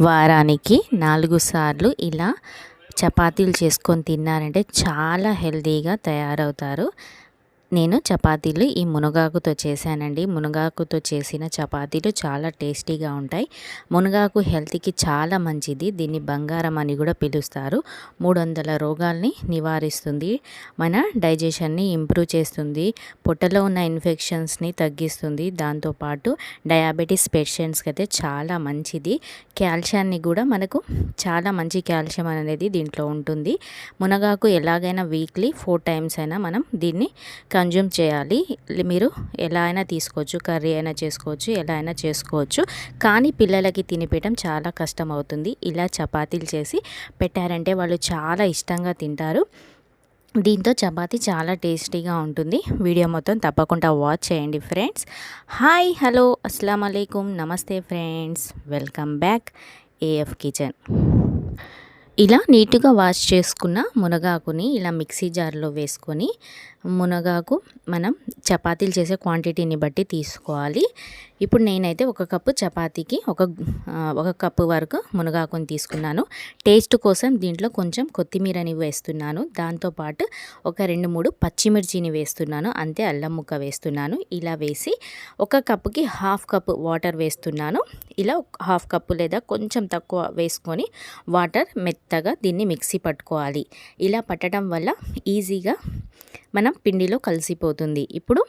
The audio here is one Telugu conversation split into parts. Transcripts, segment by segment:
వారానికి నాలుగు సార్లు ఇలా చపాతీలు చేసుకొని తిన్నారంటే చాలా హెల్తీగా తయారవుతారు. నేను చపాతీలు ఈ మునగాకుతో చేశానండి. మునగాకుతో చేసిన చపాతీలు చాలా టేస్టీగా ఉంటాయి. మునగాకు హెల్త్కి చాలా మంచిది. దీన్ని బంగారం అని కూడా పిలుస్తారు. మూడు వందల రోగాల్ని నివారిస్తుంది. మన డైజెషన్ని ఇంప్రూవ్ చేస్తుంది. పొట్టలో ఉన్న ఇన్ఫెక్షన్స్ని తగ్గిస్తుంది. దాంతోపాటు డయాబెటీస్ పేషెంట్స్కి అయితే చాలా మంచిది. కాల్షియాన్ని కూడా మనకు చాలా మంచి కాల్షియం అనేది దీంట్లో ఉంటుంది. మునగాకు ఎలాగైనా వీక్లీ ఫోర్ టైమ్స్ అయినా మనం దీన్ని కన్జ్యూమ్ చేయాలి. మీరు ఎలా అయినా తీసుకోవచ్చు. కర్రీ అయినా చేసుకోవచ్చు ఎలా అయినా చేసుకోవచ్చు. కానీ పిల్లలకి తినిపించడం చాలా కష్టం అవుతుంది ఇలా చపాతీలు చేసి పెట్టారంటే వాళ్ళు చాలా ఇష్టంగా తింటారు. దీంతో చపాతి చాలా టేస్టీగా ఉంటుంది. వీడియో మొత్తం తప్పకుండా వాచ్ చేయండి ఫ్రెండ్స్. హాయ్ హలో అస్సలం అయికం నమస్తే friends. Welcome back. A F kitchen. ఇలా నీట్గా వాష్ చేసుకున్న మునగాకుని ఇలా మిక్సీ జార్లో వేసుకొని మునగాకు మనం చపాతీలు చేసే క్వాంటిటీని బట్టి తీసుకోవాలి. ఇప్పుడు నేనైతే ఒక కప్పు చపాతీకి ఒక ఒక కప్పు వరకు మునగాకుని తీసుకున్నాను. టేస్ట్ కోసం దీంట్లో కొంచెం కొత్తిమీరని వేస్తున్నాను. దాంతోపాటు ఒక రెండు మూడు పచ్చిమిర్చిని వేస్తున్నాను. అంతే అల్లం ముక్క వేస్తున్నాను. ఇలా వేసి ఒక కప్పుకి హాఫ్ కప్ వాటర్ వేస్తున్నాను. ఇలా హాఫ్ కప్పు లేదా కొంచెం తక్కువ వేసుకొని వాటర్ మెత్తగా దీన్ని మిక్సీ పట్టుకోవాలి. ఇలా పట్టడం వల్ల ఈజీగా మనం పిండిలో కలిసిపోతుంది. ఇప్పుడు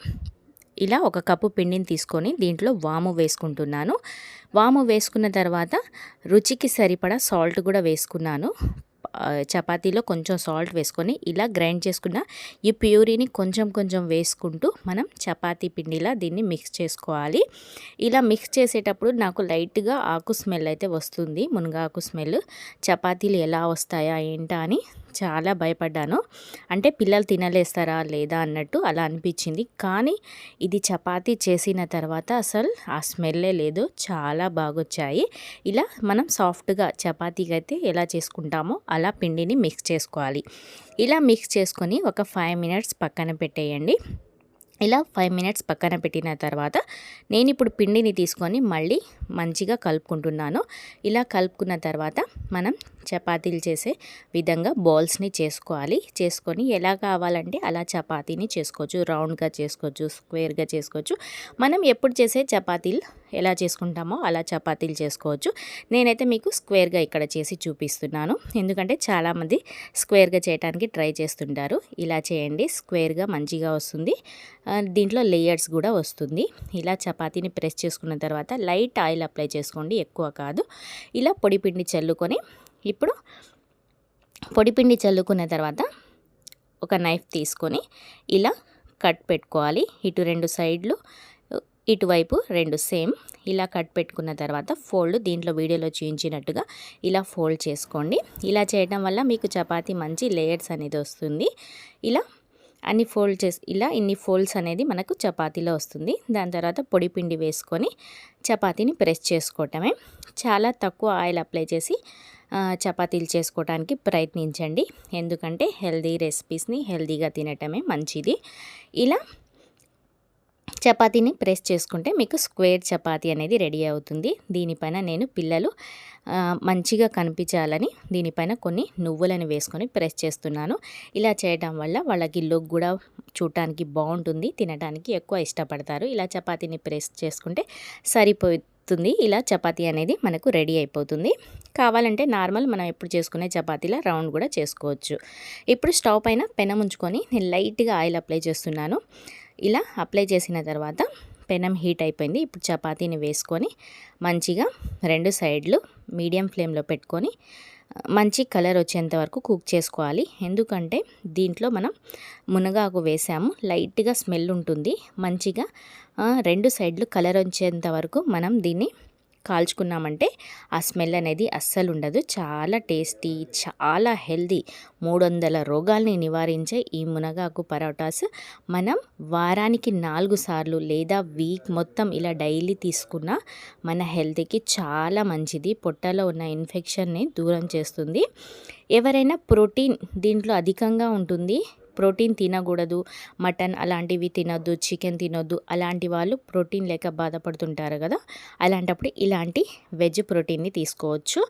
ఇలా ఒక కప్పు పిండిని తీసుకొని దీంట్లో వాము వేసుకుంటున్నాను. వాము వేసుకున్న తర్వాత రుచికి సరిపడా సాల్ట్ కూడా వేసుకున్నాను. చపాతీలో కొంచెం సాల్ట్ వేసుకొని ఇలా గ్రైండ్ చేసుకున్న ఈ ప్యూరీని కొంచెం కొంచెం వేసుకుంటూ మనం చపాతీ పిండిలా దీన్ని మిక్స్ చేసుకోవాలి. ఇలా మిక్స్ చేసేటప్పుడు నాకు లైట్గా ఆకు స్మెల్ అయితే వస్తుంది. మునగాకు స్మెల్ చపాతీలు ఎలా వస్తాయా ఏంటా అని చాలా భయపడ్డాను. అంటే పిల్లలు తినలేస్తారా లేదా అన్నట్టు అలా అనిపించింది. కానీ ఇది చపాతీ చేసిన తర్వాత అసలు ఆ స్మెల్లే లేదు. చాలా బాగొచ్చాయి. ఇలా మనం సాఫ్ట్గా చపాతీకి అయితే ఎలా చేసుకుంటామో అలా పిండిని మిక్స్ చేసుకోవాలి. ఇలా మిక్స్ చేసుకొని ఒక ఫైవ్ మినిట్స్ పక్కన పెట్టేయండి. ఇలా ఫైవ్ మినిట్స్ పక్కన పెట్టిన తర్వాత నేను ఇప్పుడు పిండిని తీసుకొని మళ్ళీ మంచిగా కలుపుకుంటున్నాను. ఇలా కలుపుకున్న తర్వాత మనం చపాతీలు చేసే విధంగా బాల్స్ని చేసుకోవాలి. చేసుకొని ఎలా కావాలంటే అలా చపాతీని చేసుకోవచ్చు. రౌండ్గా చేసుకోవచ్చు స్క్వేర్గా చేసుకోవచ్చు. మనం ఎప్పుడు చేసే చపాతీలు ఎలా చేసుకుంటామో అలా చపాతీలు చేసుకోవచ్చు. నేనైతే మీకు స్క్వేర్గా ఇక్కడ చేసి చూపిస్తున్నాను. ఎందుకంటే చాలామంది స్క్వేర్గా చేయడానికి ట్రై చేస్తుంటారు. ఇలా చేయండి స్క్వేర్గా మంచిగా వస్తుంది. దీంట్లో లేయర్స్ కూడా వస్తుంది. ఇలా చపాతీని ప్రెస్ చేసుకున్న తర్వాత లైట్ ఆయిల్ అప్లై చేసుకోండి ఎక్కువ కాదు. ఇలా పొడి పిండి చల్లుకొని ఇప్పుడు పొడిపిండి చల్లుకున్న తర్వాత ఒక నైఫ్ తీసుకొని ఇలా కట్ పెట్టుకోవాలి. ఇటు రెండు సైడ్లు ఇటువైపు రెండు సేమ్ ఇలా కట్ పెట్టుకున్న తర్వాత ఫోల్డ్ దీంట్లో వీడియోలో చూపించినట్టుగా ఇలా ఫోల్డ్ చేసుకోండి. ఇలా చేయడం వల్ల మీకు చపాతీ మంచి లేయర్స్ అనేది వస్తుంది. ఇలా అన్ని ఫోల్డ్ చేసి ఇలా ఇన్ని ఫోల్డ్స్ అనేది మనకు చపాతీలో వస్తుంది. దాని తర్వాత పొడి పిండి వేసుకొని చపాతీని ప్రెస్ చేసుకోవటమే. చాలా తక్కువ ఆయిల్ అప్లై చేసి చపాతీలు చేసుకోవడానికి ప్రయత్నించండి. ఎందుకంటే హెల్దీ రెసిపీస్ని హెల్దీగా తినటమే మంచిది. ఇలా చపాతీని ప్రెస్ చేసుకుంటే మీకు స్క్వేర్ చపాతీ అనేది రెడీ అవుతుంది. దీనిపైన నేను పిల్లలు మంచిగా కనిపించాలని దీనిపైన కొన్ని నువ్వులను వేసుకొని ప్రెస్ చేస్తున్నాను. ఇలా చేయడం వల్ల వాళ్ళకి లుక్ కూడా చూడటానికి బాగుంటుంది తినడానికి ఎక్కువ ఇష్టపడతారు. ఇలా చపాతీని ప్రెస్ చేసుకుంటే వస్తుంది. ఇలా చపాతీ అనేది మనకు రెడీ అయిపోతుంది. కావాలంటే నార్మల్ మనం ఎప్పుడు చేసుకునే చపాతీలా రౌండ్ కూడా చేసుకోవచ్చు. ఇప్పుడు స్టవ్ పైన పెనం ఉంచుకొని నేను లైట్గా ఆయిల్ అప్లై చేస్తున్నాను. ఇలా అప్లై చేసిన తర్వాత పెనం హీట్ అయిపోయింది. ఇప్పుడు చపాతీని వేసుకొని మంచిగా రెండు సైడ్లు మీడియం ఫ్లేమ్లో పెట్టుకొని మంచి కలర్ వచ్చేంత వరకు కుక్ చేసుకోవాలి. ఎందుకంటే దీంట్లో మనం మునగాకు వేసాము. లైట్గా స్మెల్ ఉంటుంది. మంచిగా రెండు సైడ్లు కలర్ వచ్చేంత వరకు మనం దీన్ని కాల్చుకున్నామంటే ఆ స్మెల్ అనేది అస్సలు ఉండదు. చాలా టేస్టీ చాలా హెల్దీ మూడు వందల రోగాల్ని నివారించే ఈ మునగాకు పరోటాస్ మనం వారానికి నాలుగు సార్లు లేదా వీక్ మొత్తం ఇలా డైలీ తీసుకున్న మన హెల్త్కి చాలా మంచిది. పొట్టలో ఉన్న ఇన్ఫెక్షన్ని దూరం చేస్తుంది. ఎవరైనా ప్రోటీన్ దీంట్లో అధికంగా ఉంటుంది. ప్రోటీన్ తినకూడదు మటన్ అలాంటివి తినొద్దు చికెన్ తినొద్దు అలాంటి వాళ్ళు ప్రోటీన్ లేక బాధపడుతుంటారు కదా. అలాంటప్పుడు ఇలాంటి వెజ్ ప్రోటీన్ని తీసుకోవచ్చు.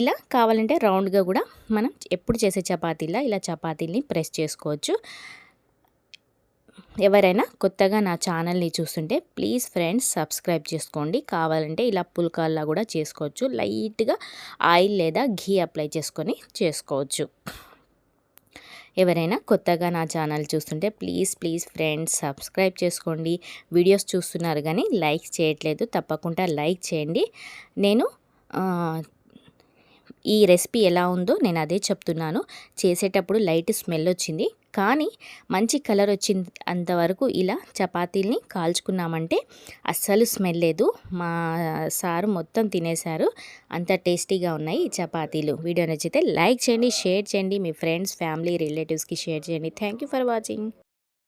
ఇలా కావాలంటే రౌండ్గా కూడా మనం ఎప్పుడు చేసే చపాతీలా ఇలా చపాతీని ప్రెస్ చేసుకోవచ్చు. ఎవరైనా కొత్తగా నా ఛానల్ని చూస్తుంటే ప్లీజ్ ఫ్రెండ్స్ సబ్స్క్రైబ్ చేసుకోండి. కావాలంటే ఇలా పుల్కాల్లా కూడా చేసుకోవచ్చు. లైట్గా ఆయిల్ లేదా ఘీ అప్లై చేసుకొని చేసుకోవచ్చు. ఎవరైనా కొత్తగా నా ఛానల్ చూస్తుంటే ప్లీజ్ ప్లీజ్ ఫ్రెండ్స్ సబ్స్క్రైబ్ చేసుకోండి. వీడియోస్ చూస్తున్నారు కానీ లైక్ చేయట్లేదు. తప్పకుండా లైక్ చేయండి. నేను ఈ రెసిపీ ఎలా ఉందో నేను అదే చెప్తున్నాను. చేసేటప్పుడు లైట్ స్మెల్ వచ్చింది. కానీ మంచి కలర్ వచ్చింది అంతవరకు ఇలా చపాతీల్ని కాల్చుకున్నామంటే అస్సలు స్మెల్ లేదు. మా సారు మొత్తం తినేశారు. అంత టేస్టీగా ఉన్నాయి ఈ చపాతీలు. వీడియో నచ్చితే లైక్ చేయండి షేర్ చేయండి. మీ ఫ్రెండ్స్ ఫ్యామిలీ రిలేటివ్స్కి షేర్ చేయండి. Thank you for watching.